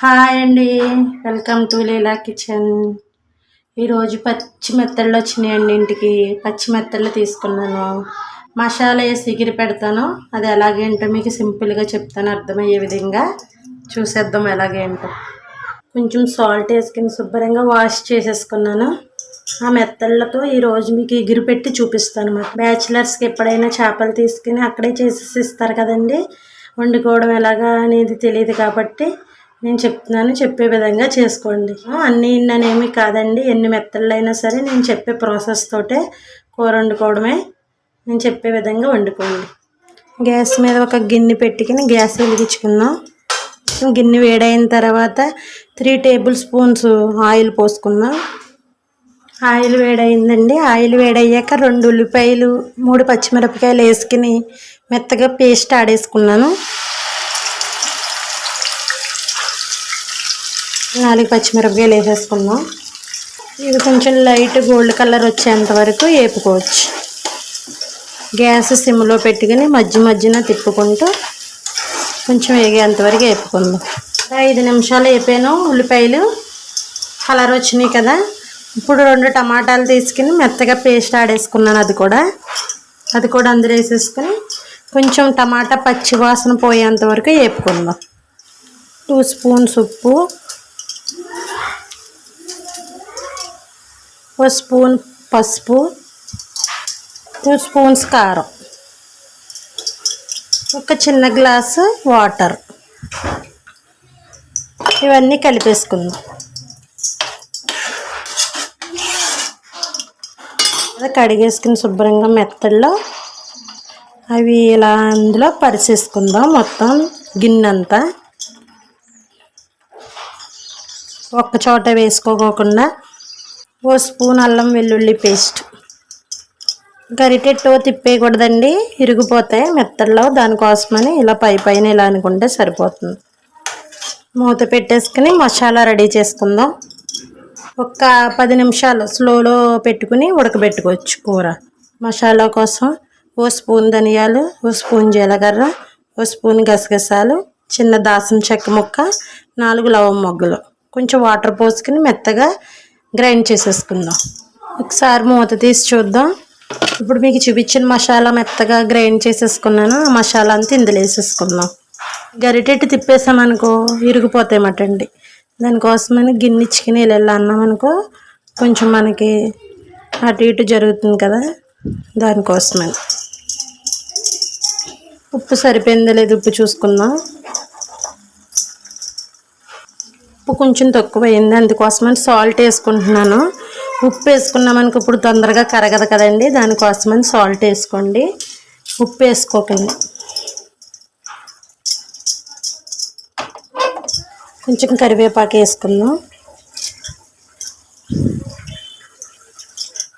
Hi అండి. Welcome to Leela kitchen. ఈరోజు పచ్చి మెత్తళ్ళు వచ్చినాయండి ఇంటికి. పచ్చి మెత్తళ్ళు తీసుకున్నాను. మసాలా వేసి ఎగిరి పెడతాను. అది ఎలాగేంటో మీకు సింపుల్గా చెప్తాను. అర్థమయ్యే విధంగా చూసేద్దాం ఎలాగేంటో కొంచెం సాల్ట్ వేసుకుని శుభ్రంగా వాష్ చేసేసుకున్నాను. ఆ మెత్తళ్ళతో ఈరోజు మీకు ఎగిరి పెట్టి చూపిస్తాను అనమాట బ్యాచిలర్స్కి ఎప్పుడైనా చేపలు తీసుకుని అక్కడే చేసేసి ఇస్తారు కదండి. వండుకోవడం ఎలాగా అనేది తెలియదు కాబట్టి నేను చెప్తున్నాను చెప్పే విధంగా చేసుకోండి. అన్నీ ఇన్ననేమి కాదండి. ఎన్ని మెత్తళ్ళైనా సరే నేను చెప్పే ప్రాసెస్ తోటే కూర వండుకోవడమే. నేను చెప్పే విధంగా వండుకోండి. గ్యాస్ మీద ఒక గిన్నె పెట్టుకుని గ్యాస్ వెలిగించుకుందాం. గిన్నె వేడైన తర్వాత త్రీ టేబుల్ స్పూన్స్ ఆయిల్ పోసుకుందాం. ఆయిల్ వేడైందండి. ఆయిల్ వేడయ్యాక రెండు ఉల్లిపాయలు మూడు పచ్చిమిరపకాయలు వేసుకుని మెత్తగా పేస్ట్ ఆడేసుకున్నాను. నాలుగు పచ్చిమిరపకాయలు వేసేసుకుందాం. ఇది కొంచెం లైట్ గోల్డ్ కలర్ వచ్చేంత వరకు వేపుకోవచ్చు గ్యాస్ సిమ్లో పెట్టుకుని మధ్య మధ్యన తిప్పుకుంటూ కొంచెం వేగేంత వరకు వేపుకుందాం ఐదు నిమిషాలు వేపాను ఉల్లిపాయలు కలర్ వచ్చినాయి కదా. ఇప్పుడు రెండు టమాటాలు తీసుకుని మెత్తగా పేస్ట్ ఆడేసుకున్నాను అది కూడా. అది కూడా అందులో వేసేసుకుని కొంచెం టమాటా పచ్చి వాసన పోయేంత వరకు వేపుకుందాం టూ స్పూన్స్ ఉప్పు ఒక స్పూన్ పసుపు టూ స్పూన్స్ కారం ఒక చిన్న గ్లాసు వాటర్. ఇవన్నీ కలిపేసుకుందాం. కడిగేసుకుని శుభ్రంగా మెత్తల్లో అవి ఇలా అందులో పరిచేసుకుందాం మొత్తం గిన్నెంతా. ఒక్క చోట వేసుకోకుండా ఓ స్పూన్ అల్లం వెల్లుల్లి పేస్ట్. గరిటెట్టు తిప్పేయకూడదండి. ఇరిగిపోతాయి మెత్తల్లో దానికోసమని ఇలా పై పైన ఇలా అనుకుంటే సరిపోతుంది. మూత పెట్టేసుకుని మసాలా రెడీ చేసుకుందాం. ఒక పది నిమిషాలు స్లోలో పెట్టుకుని ఉడకబెట్టుకోవచ్చు కూర. మసాలా కోసం ఓ స్పూన్ ధనియాలు ఓ స్పూన్ జీలకర్ర ఓ స్పూన్ గసగసాలు చిన్న దాసం చెక్క ముక్క నాలుగు లవం మొగ్గలు. కొంచెం వాటర్ పోసుకుని మెత్తగా గ్రైండ్ చేసేసుకుందాం. ఒకసారి మూత తీసి చూద్దాం. ఇప్పుడు మీకు చూపించిన మసాలా మెత్తగా గ్రైండ్ చేసేసుకున్నాను. ఆ మసాలా అంతా ఇందులో వేసేసుకుందాం. గరిటెట్టు తిప్పేసామనుకో ఇరిగిపోతాయి మటండి దానికోసమని గిన్నె చికెన్ ఇలా అన్నామనుకో కొంచెం మనకి అటు ఇటు జరుగుతుంది కదా దానికోసమని. ఉప్పు సరిపోయిందో లేదు ఉప్పు చూసుకుందాం. ఉప్పు కొంచెం తక్కువ అయింది అందుకోసమని సాల్ట్ వేసుకుంటున్నాను. ఉప్పు వేసుకున్నామనుకో ఇప్పుడు తొందరగా కరగదు కదండి. దానికోసమని సాల్ట్ వేసుకోండి. ఉప్పు వేసుకోకండి. కొంచెం కరివేపాకు వేసుకుందాం.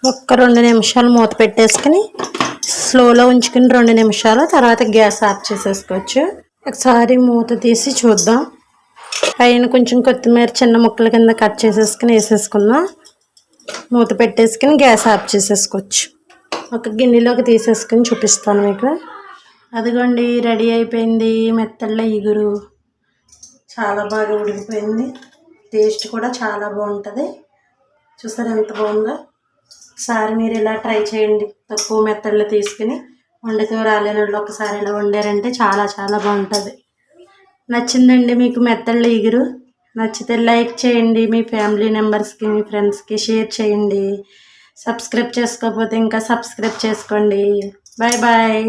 ఒక్క రెండు నిమిషాలు మూత పెట్టేసుకుని స్లోలో ఉంచుకుని రెండు నిమిషాలు తర్వాత గ్యాస్ ఆఫ్ చేసేసుకోవచ్చు. ఒకసారి మూత తీసి చూద్దాం. పైన కొంచెం కొత్తిమీర చిన్న ముక్కల కింద కట్ చేసేసుకుని వేసేసుకుందాం. మూత పెట్టేసుకుని గ్యాస్ ఆఫ్ చేసేసుకోవచ్చు. ఒక గిన్నెలోకి తీసేసుకుని చూపిస్తాను మీకు. అదిగోండి రెడీ అయిపోయింది మెత్తళ్ళ ఇగురు. చాలా బాగా ఉడికిపోయింది. టేస్ట్ కూడా చాలా బాగుంటుంది. చూసారు ఎంత బాగుందో? ఒకసారి మీరు ఇలా ట్రై చేయండి. తక్కువ మెత్తళ్ళు తీసుకుని వండితే రాలేని వాళ్ళు ఒకసారి ఇలా వండారంటే చాలా చాలా బాగుంటుంది. నచ్చిందండి మీకు మెత్తళ్ళ ఎగురు నచ్చితే లైక్ చేయండి మీ ఫ్యామిలీ మెంబర్స్కి మీ ఫ్రెండ్స్కి షేర్ చేయండి. సబ్స్క్రైబ్ చేసుకోకపోతే ఇంకా సబ్స్క్రైబ్ చేసుకోండి. Bye bye.